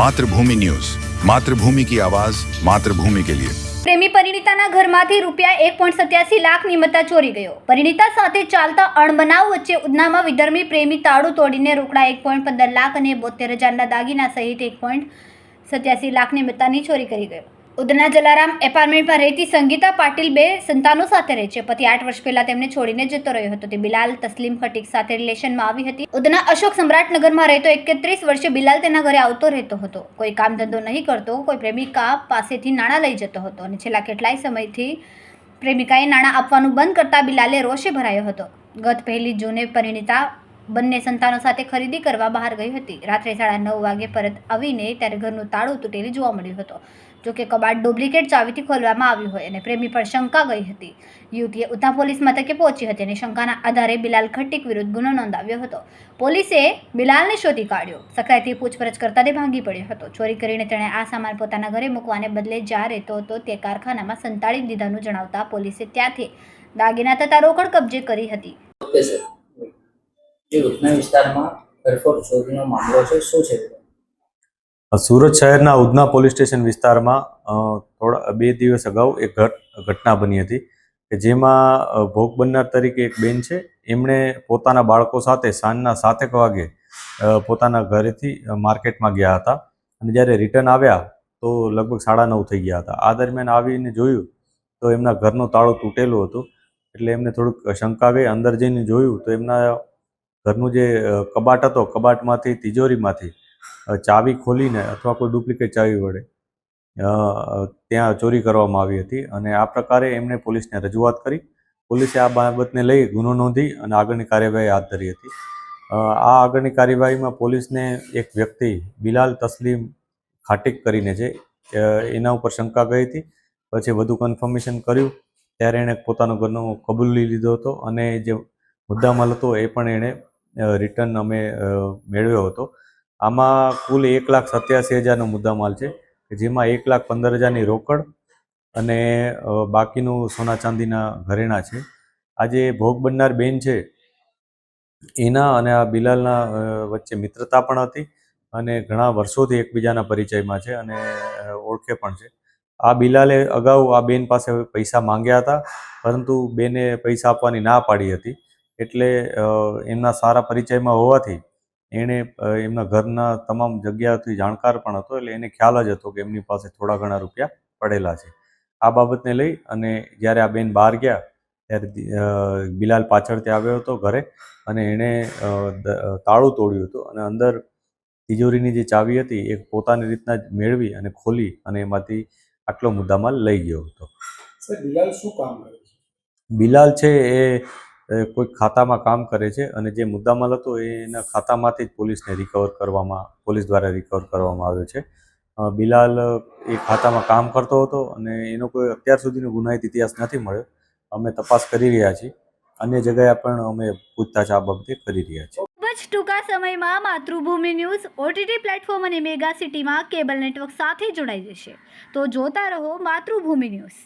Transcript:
Mathrubhumi news. Mathrubhumi કી આવાજ, માતૃભૂમિ કે લિયે. પ્રેમી પરિણીતાના ઘરમાંથી રૂપિયા એક પોઈન્ટ સત્યાસી લાખ મત્તા ચોરી ગયો. પરિણીતા સાથે ચાલતા અણબનાવ વચ્ચે ઉધનામાં વિધર્મી પ્રેમી તાળું તોડીને રોકડા એક પોઈન્ટ પંદર લાખ અને બોતેર હજારના દાગીના સહિત એક પોઈન્ટ સત્યાસી લાખ મત્તાની ચોરી કરી ગયો. ઉધના જલારામ એપાર્ટમેન્ટમાં રહેતી સંગીતા પાટીલ બે સંતાનો સાથે રહે છે. પતિ આઠ વર્ષ પહેલા તેમને છોડીને જતો રહ્યો હતો. તે બિલાલ તસ્લીમ ખટીક સાથે રિલેશનમાં આવી હતી. ઉધના અશોક સમ્રાટનગરમાં રહેતો એકત્રીસ વર્ષે બિલાલ તેના ઘરે આવતો રહેતો હતો. કોઈ કામ ધંધો નહીં કરતો, કોઈ પ્રેમિકા પાસેથી નાણાં લઈ જતો હતો અને છેલ્લા કેટલાય સમયથી પ્રેમિકાએ નાણાં આપવાનું બંધ કરતા બિલાલે રોષે ભરાયો હતો. ગત પહેલી જૂને પરિણીતા બંને સંતાનો સાથે ખરીદી કરવા બહાર ગઈ હતી. રાત્રે સાડા નવ વાગે પરત આવીને ત્યારે ઘરનું તાળું તૂટેલું જોવા મળ્યું હતું. જોકે કબાટ ડુપ્લિકેટ ચાવીથી ખોલવામાં આવ્યું હોય અને પ્રેમી પર શંકા ગઈ હતી. યુવતીએ ઉધના પોલીસ મથકે પહોંચી હતી અને શંકાના આધારે બિલાલ ખટ્ટીક વિરુદ્ધ ગુનો નોંધાવ્યો હતો. પોલીસે બિલાલને શોધી કાઢ્યો. સખરાઈથી પૂછપરછ કરતા તે ભાંગી પડ્યો હતો. ચોરી કરીને તેણે આ સામાન પોતાના ઘરે મૂકવાને બદલે જ્યાં રહેતો હતો તે કારખાનામાં સંતાડી દીધાનું જણાવતા પોલીસે ત્યાંથી દાગીના તથા રોકડ કબજે કરી હતી. સુરત શહેરના ઉધના પોલીસ સ્ટેશન વિસ્તારમાં થોડા બે દિવસ અગાઉ એક ઘટ, ઘટના બની હતી કે જેમાં ભોગ બનનાર તરીકે એક બેન છે. એમણે પોતાના બાળકો સાથે સાંજના સાતેક વાગે પોતાના ઘરેથી માર્કેટમાં ગયા હતા અને જ્યારે રિટર્ન આવ્યા તો લગભગ સાડા નવ થઈ ગયા હતા. આ દરમિયાન આવીને જોયું તો એમના ઘરનું તાળું તૂટેલું હતું એટલે એમને થોડુંક શંકા ગઈ અંદર જઈને જોયું તો એમના ઘરનું જે કબાટ હતો, કબાટમાંથી, તિજોરીમાંથી ચાવી ખોલીને અથવા કોઈ ડુપ્લિકેટ ચાવી વડે ત્યાં ચોરી કરવામાં આવી હતી અને આ પ્રકારે એમણે પોલીસને રજૂઆત કરી. પોલીસે આ બાબતને લઈ ગુનો નોંધી અને આગળની કાર્યવાહી હાથ ધરી હતી. આ આગળની કાર્યવાહીમાં પોલીસને એક વ્યક્તિ, બિલાલ તસ્લીમ ખાટીક કરીને છે એના ઉપર શંકા ગઈ હતી. પછી વધુ કન્ફર્મેશન કર્યું. ત્યારે એણે પોતાનો ઘરનો કબૂલી લીધો હતો અને જે મુદ્દામાલ હતો એ પણ એણે રિટર્ન અમે મેળવ્યો હતો. આમાં કુલ એક લાખ સત્યાસી હજારનો મુદ્દામાલ છે જેમાં એક લાખ પંદર હજારની રોકડ અને બાકીનું સોના ચાંદીના ઘરેણાં છે. આ જે ભોગ બનનાર બેન છે, એના અને આ બિલાલના વચ્ચે મિત્રતા પણ હતી અને ઘણા વર્ષોથી એકબીજાના પરિચયમાં છે અને ઓળખે પણ છે. આ બિલાલે અગાઉ આ બેન પાસે પૈસા માંગ્યા હતા, પરંતુ બેને પૈસા આપવાની ના પાડી હતી. એટલે એમના સારા પરિચયમાં હોવાથી એણે એમના ઘરના તમામ જગ્યાથી જાણકાર પણ હતો એટલે એને ખ્યાલ જ હતો કે એમની પાસે થોડા ઘણા રૂપિયા પડેલા છે. આ બાબતને લઈ અને જ્યારે આ બેન બહાર ગયા ત્યારે બિલાલ પાછળથી આવ્યો હતો ઘરે અને એણે તાળું તોડ્યું હતું અને અંદર તિજોરીની જે ચાવી હતી એ પોતાની રીતના જ મેળવી અને ખોલી અને એમાંથી આટલો મુદ્દામાલ લઈ ગયો હતો. બિલાલ શું કામ કરે છે? બિલાલ છે એ કોઈ ખાતામાં કામ કરે છે અને જે મુદ્દામાલ હતો એના ખાતામાંથી જ પોલીસને રિકવર કરવામાં, પોલીસ દ્વારા રિકવર કરવામાં આવ્યો છે. બિલાલ એ ખાતામાં કામ કરતો હતો અને એનો કોઈ અત્યાર સુધીનો ગુનાહિત ઇતિહાસ નથી મળ્યો. અમે તપાસ કરી રહ્યા છીએ. અન્ય જગ્યાએ પણ અમે પૂછતાછ આ બાબતે કરી રહ્યા છીએ. ખૂબ જ ટૂંકા સમયમાં માતૃભૂમિ ન્યૂઝ ઓટીટી પ્લેટફોર્મ અને મેગા સિટીમાં કેબલ નેટવર્ક સાથે જોડાઈ જશે. તો જોતા રહો માતૃભૂમિ ન્યૂઝ.